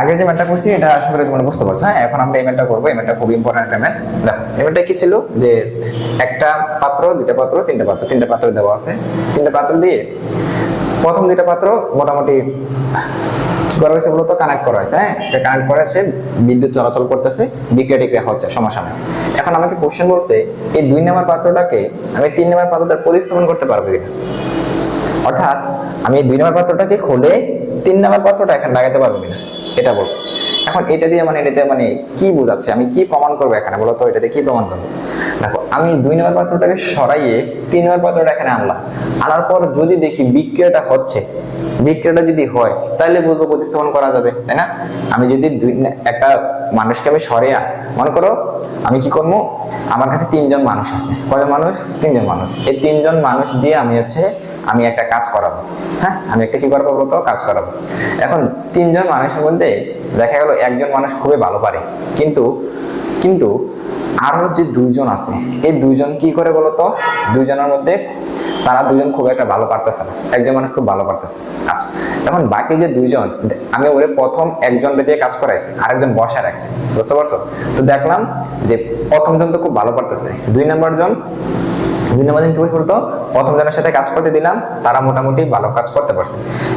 আগে যে ম্যাথটা করছি এটা আশা করি তোমরা বুঝতে পারছ। হ্যাঁ এখন আমরা এই ম্যাথটা করব, এই ম্যাথটা খুব ইম্পর্টেন্ট একটা ম্যাথ দেখো এই ম্যাথটা কি ছিল? যে একটা পাত্র, দুইটা পাত্র, তিনটা পাত্র তিনটা পাত্র দেওয়া আছে। তিনটা পাত্র দিয়ে প্রথম দুইটা পাত্র মোটামুটি কি করা হয়েছে বলতো? কানেক্ট করা হয়েছে হ্যাঁ? কানেক্ট করা আছে বিদ্যুৎ চলাচল করতেছে বিক্রিয়া টিক্রিয়া হচ্ছে, সমসাময়িক। এখন আমাকে কোশ্চেন বলছে, এই দুই নম্বর পাত্রটাকে আমি তিন নম্বর পাত্রটা প্রতিস্থাপন করতে পারব কিনা? অর্থাৎ আমি দুই নম্বর পাত্রটাকে খুলে তিন নম্বর পাত্রটা এখানে লাগাতে পারব কিনা? এটা বলছে। এখন এটা দিয়ে মানে এটাতে মানে কি বোঝাচ্ছে? আমি কি প্রমাণ করব এখানে? বলো তো, এটাতে কি প্রমাণ করব? দেখো, আমি দুই নম্বর পাত্রটাকে সরাইয়ে তিন নম্বর পাত্রটা এখানে আনলাম। আনার পর যদি দেখি বিক্রিয়াটা হচ্ছে, বিক্রিয়াটা যদি হয়, তাহলে বুঝব প্রতিস্থাপন করা যাবে, তাই না? আমি যদি দুই একটা মানুষকে আমি সরিয়া মনে করো আমি কি করব? আমার কাছে তিনজন মানুষ আছে। কয়জন মানুষ? তিনজন মানুষ। এই তিনজন মানুষ দিয়ে আমি হচ্ছে আমি একটা কাজ করাবো। হ্যাঁ আমি একটা কি করব বলতো? কাজ করাবো। এখন তিনজন মানুষের মধ্যে দেখা গেল একজন মানুষ খুবই ভালো পারে। কিন্তু কিন্তু আরও যে দুইজন আছে, এই দুইজন কি করে বলতো? দুইজনের মধ্যে তারা দুজন খুব একটা ভালো পারতেছে না। একজন মানুষ খুব ভালো পারতেছে। আচ্ছা এখন বাকি যে দুইজন, আমি ওরে প্রথম একজন দিয়ে কাজ করাইছি, আরেকজন বসা রাখছি। বুঝতে পারছ? তো দেখলাম যে প্রথম জন তো খুব ভালো পারতেছে। দুই নম্বর জন দুই নম্বর দিন কি করতো প্রথম জনের সাথে কাজ করতে দিলাম, তারা মোটামুটি ভালো কাজ করতে পারছে।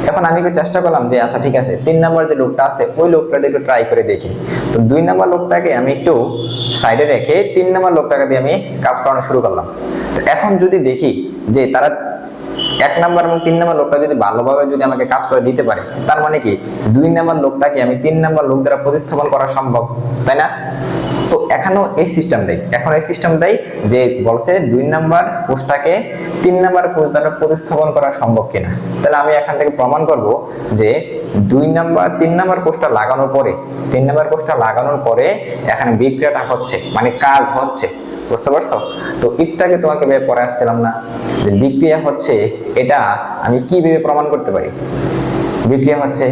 এখন আমি একটু চেষ্টা করলাম যে আচ্ছা ঠিক আছে, তিন নম্বর যে লোকটা আছে, ওই লোকটা দিয়ে একটু ট্রাই করে দেখি। তো দুই নম্বর লোকটাকে আমি একটু সাইডে রেখে, তিন নম্বর লোকটাকে দিয়ে আমি কাজ করানো শুরু করলাম। তো এখন যদি দেখি যে, তারা এক নাম্বার এবং তিন নাম্বার লোকটা যদি ভালোভাবে যদি আমাকে কাজ করে দিতে পারে, তার মানে কি? দুই নাম্বার লোকটাকে আমি তিন নাম্বার লোক দ্বারা প্রতিস্থাপন করা সম্ভব, তাই না? তো এখনও এই সিস্টেমটাই এখন এই সিস্টেমটাই যে বলছে দুই নাম্বার পোস্টটাকে তিন নাম্বার পোস্ট দ্বারা প্রতিস্থাপন করা সম্ভব কিনা। তাহলে আমি এখান থেকে প্রমাণ করব যে দুই নাম্বার, তিন নাম্বার পোস্টটা লাগানোর পরে, তিন নাম্বার পোস্টটা লাগানোর পরে এখানে বিক্রিয়াটা হচ্ছে মানে কাজ হচ্ছে। বুঝতে পারছ? তো একটাকে তোমাকে বের পরে আসছিলাম না। যে বিক্রিয়া হচ্ছে, এটা আমি কি ভেবে প্রমাণ করতে পারি? বিক্রিয়া হচ্ছে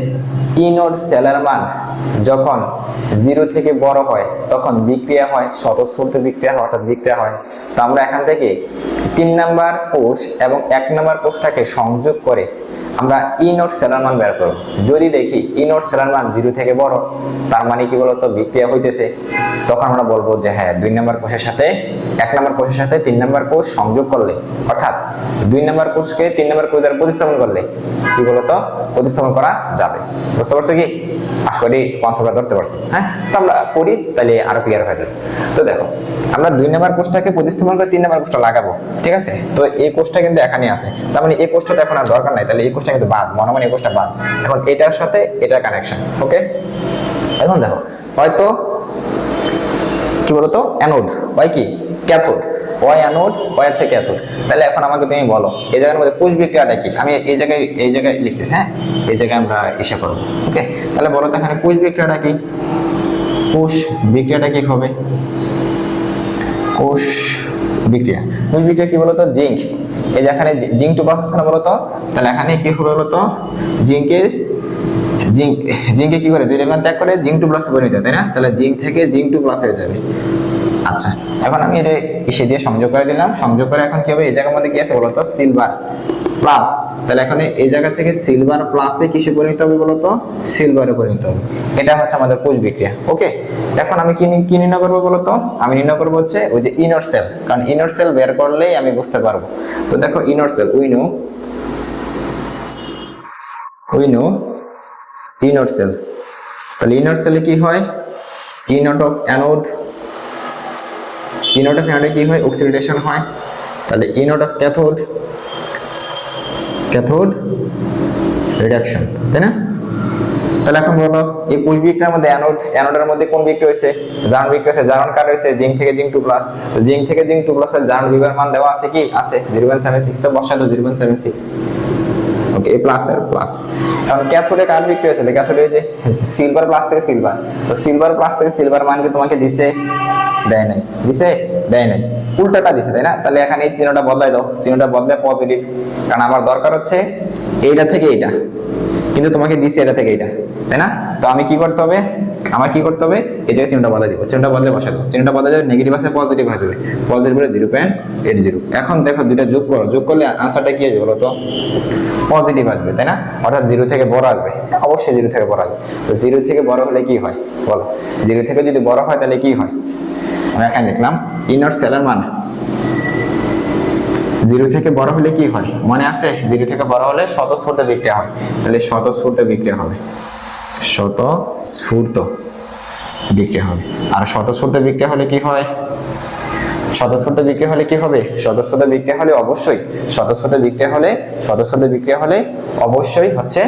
ইনোর সেলার মান যখন জিরো থেকে বড় হয়, তখন বিক্রিয়া হয়, স্বতঃস্ফূর্ত বিক্রিয়া হয়, অর্থাৎ বিক্রিয়া হয়। তো আমরা এখান থেকে তিন নাম্বার কোষ এবং এক নাম্বার কোষটাকে সংযোগ করে আমরা ইনোট সেলার মান বের করব। যদি দেখি ইনোট সেলার মান জিরো থেকে বড়, তার মানে কি বলতো? বিক্রিয়া হইতেছে। তখন আমরা বলব যে হ্যাঁ দুই নাম্বার কোষের সাথে, এক নাম্বার কোষের সাথে তিন নাম্বার কোষ সংযোগ করলে, অর্থাৎ দুই নাম্বার কোষকে তিন নাম্বার কোষ দ্বারা প্রতিস্থাপন করলে কি বলতো? প্রতিস্থাপন করা যাবে। বুঝতে পারছ কি? আশা করি কনসেপ্টটা ধরতে পারছি। হ্যাঁ? তো আমরা করি তাহলে আরও ক্লিয়ার হয়ে যাবে। তো দেখো, আমরা দুই নাম্বার কোষটাকে প্রতিস্থাপন করে তিন নাম্বার কোষটা লাগাবো, ঠিক আছে? তো এই কোষটা কিন্তু এখানে আছে। তার মানে এই কোষটা তো এখন আর দরকার নাই, তাহলে এই কোষটা কিন্তু বাদ মনে মনে এই কোষটা বাদ। এখন এটার সাথে এটার কানেকশন ওকে এখন দেখো, হয়তো, কি বলতো? অ্যানোড ওয়াই কি? ক্যাথোড ওয়াই অ্যানোড ক্যাথোড তাহলে এখন আমাকে তুমি বলো এই জায়গার মধ্যে কোষ বিক্রিয়াটা কি? আমি এই জায়গায় এই জায়গায় লিখতেছি হ্যাঁ? এই জায়গায় আমরা ইসে ওকে? তাহলে বলো তো এখানে কোষ বিক্রিয়াটা কি? কোষ বিক্রিয়াটা কি হবে? কোষ বিক্রিয়া। কোষ বিক্রিয়া কি বলতো? জিঙ্ক। এই যে এখানে জিঙ্ক টু আছে না বলতো? তাহলে এখানে কি হবে বলতো? জিঙ্কের জিঙ্ক জিঙ্কে কি করে? দুই ত্যাগ করে জিঙ্ক টু প্লাসে পরিণত হয়, তাই না? তাহলে জিঙ্ক থেকে জিঙ্ক টু প্লাস হয়ে যাবে। আচ্ছা এখন আমি এটা ইসে দিয়ে সংযোগ করে দিলাম। সংযোগ করে এখন কি হবে? এই জায়গার মধ্যে কি আছে বলতো? সিলভার প্লাস তাহলে এখানে এই জায়গা থেকে সিলভার প্লাসে কিসে পরিণত হবে বলতো? সিলভারে পরিণত হবে। এটা হচ্ছে আমাদের কোষ বিক্রিয়া ওকে এখন আমি কি কি নির্ণয় করব বলতো? আমি নির্ণয় করব হচ্ছে ওই যে ইনর সেল কারণ ইনর সেল বের করলেই আমি বুঝতে পারব। তো দেখো inner cell we know we know inner cell তাহলে ইনর সেলে কি হয়? In of anode in of অ্যানোডে কি হয়? অক্সিডেশন হয়। তাহলে in of cathode cathode reduction তাই না? তাহলে এখন বলো, এই কোষ বিক্রিয়ার মধ্যে অ্যানোড অ্যানোডের মধ্যে কোন বিক্রিয়া হয়েছে? জারণ বিক্রিয়া হয়েছে জারণ কার্ড হয়েছে জিঙ্ক থেকে জিঙ্ক টু প্লাস তো জিঙ্ক থেকে জিঙ্ক টু প্লাসের জারণ বিভার মান দেওয়া আছে কি? আছে। জিরো সেভেন সিক্স তো বসা তো zero point seven six okay এ প্লাস আর প্লাস কারণ ক্যাথোডে কার বিক্রি হয়েছিল ক্যাথোডে যে সিলভার প্লাস থেকে সিলভার তো সিলভার প্লাস থেকে সিলভার মান তোমাকে দিছে? দেয় নাই। দিছে? দেয় নাই। উল্টাটা দিছে, তাই না? তাহলে এখানে এই চিহ্নটা বদলাই দাও। চিহ্নটা বদলে পজিটিভ কারণ আমার দরকার হচ্ছে এইটা থেকে এইটা। কিন্তু তোমাকে দিছে এটা থেকে এইটা, তাই না? তো আমি কি করতে হবে? আমার কি করতে হবে? এই জায়গায় চিহ্নটা বদলে দিব। চিহ্নটা বদলে বসাবো চিহ্নটা বদলে যাবে নেগেটিভ আসে পজিটিভ আসবে পজিটিভ হলে জিরো পয়েন্ট এইট জিরো এখন দেখো দুইটা যোগ করো। যোগ করলে আনসারটা কি আসবে বলো তো? পজিটিভ আসবে, তাই না? অর্থাৎ জিরো থেকে বড় আসবে। অবশ্যই জিরো থেকে বড় আসবে। জিরো থেকে বড় হলে কি হয়? বলো। জিরো থেকে যদি বড় হয় তাহলে কি হয়? আমরা এখানে লিখলাম ইনর সেলের মান। জিরো থেকে বড় হলে কি হয়? মনে আছে? জিরো থেকে বড় হলে স্বতঃস্ফূর্ত বিক্রিয়া হয়। তাহলে স্বতঃস্ফূর্ত বিক্রিয়া হবে। স্বতঃস্ফূর্ত বিক্রি হবে। আর স্বতঃস্ফূর্ত বিক্রিয়া হলে কি হয়? স্বতঃস্ফূর্ত বিক্রি হলে কি হবে? স্বতঃস্ফূর্ত বিক্রি হলে অবশ্যই স্বতঃস্ফূর্ত বিক্রিয়া হলে স্বতঃস্ফূর্ত বিক্রিয়া হলে অবশ্যই হচ্ছে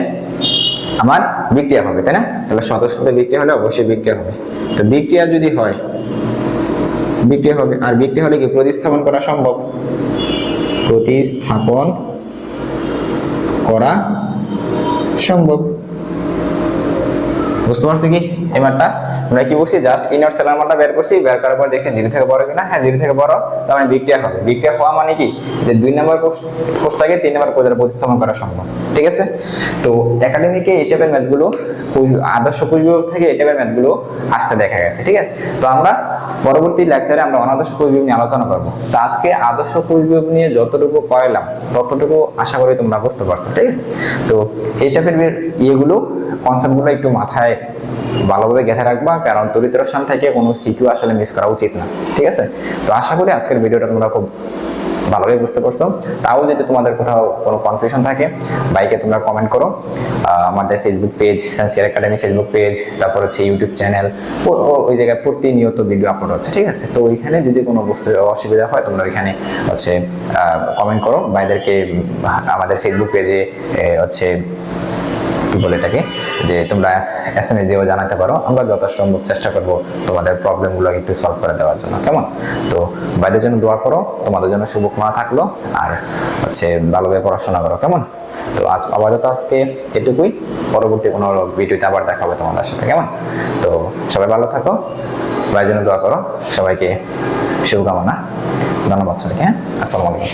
আমার বিক্রিয়া হবে, তাই না? তাহলে স্বতঃস্ফূর্ত বিক্রিয়া হলে অবশ্যই বিক্রিয়া হবে। তো বিক্রিয়া যদি হয়, বিক্রিয়া হবে। আর বিক্রিয়া হলে কি? প্রতিস্থাপন করা সম্ভব। প্রতিস্থাপন করা সম্ভব। বুঝতে পারছি কি? এই মানটা আমরা কি বলছি জাস্ট ইনার সেলার মানটা বের করছি, বের করার পর দেখছি জিরো থেকে বড় কিনা? হ্যাঁ জিরো থেকে বড়, তার মানে বিক্রিয়া হবে। বিক্রিয়া হওয়া মানে কি? যে দুই নম্বর কোর্সটাকে তিন নম্বর কোর্সের প্রতিস্থাপন করা সম্ভব। ঠিক আছে? তো একাডেমিকে এই টাইপের ম্যাথগুলো আদর্শ কুইজবিভাগ থেকে এই টাইপের ম্যাথগুলো আসতে দেখা গেছে। ঠিক আছে? তো আমরা পরবর্তী লেকচারে আমরা অনাদর্শ কুইজবিভাগ নিয়ে আলোচনা করব। তো আজকে আদর্শ কুইজবিভাগ নিয়ে যতটুকু পড়াইলাম ততটুকু আশা করি তোমরা বুঝতে পারছ। ঠিক আছে? তো এই টাইপের ইয়েগুলো কনসেপ্টগুলো একটু মাথায় ভালোভাবে গেঁথে রাখবা, কারণ তরিত রসায়ন থেকে কোনো সিকিউ আসলে মিস করা উচিত না, ঠিক আছে? তো আশা করি আজকের ভিডিওটা তোমরা খুব ভালোভাবে বুঝতে পারছ। তাও যদি তোমাদের কোথাও কোনো কনফিউশন থাকে বাইকে তোমরা কমেন্ট করো। আমাদের Facebook page Science Care Academy Facebook page তারপর হচ্ছে ইউটিউব চ্যানেল ওই জায়গায় প্রতিনিয়ত ভিডিও আপলোড হচ্ছে, ঠিক আছে? তো ওইখানে যদি কোনো বুঝতে অসুবিধা হয়, তোমরা ওইখানে হচ্ছে কমেন্ট করো। বাইদেরকে আমাদের ফেসবুক পেজে হচ্ছে কি বলে এটাকে? যে তোমরা এস এম এস দিয়েও জানাতে পারো। আমরা যথাসম্ভব চেষ্টা করব তোমাদের প্রবলেমগুলো একটু সলভ করে দেওয়ার জন্য। কেমন? তো বাইদের জন্য দোয়া করো। তোমাদের জন্য শুভকামনা থাকল। আর হচ্ছে ভালোভাবে পড়াশোনা করো। কেমন? তো আজ আবার আজকে এটুকুই। পরবর্তী কোনো ভিডিওতে আবার দেখা হবে তোমাদের সাথে। কেমন? তো সবাই ভালো থাকো। বাইরের জন্য দোয়া করো। সবাইকে শুভকামনা। ধন্যবাদ সবাইকে হ্যাঁ? আসসালামু আলাইকুম।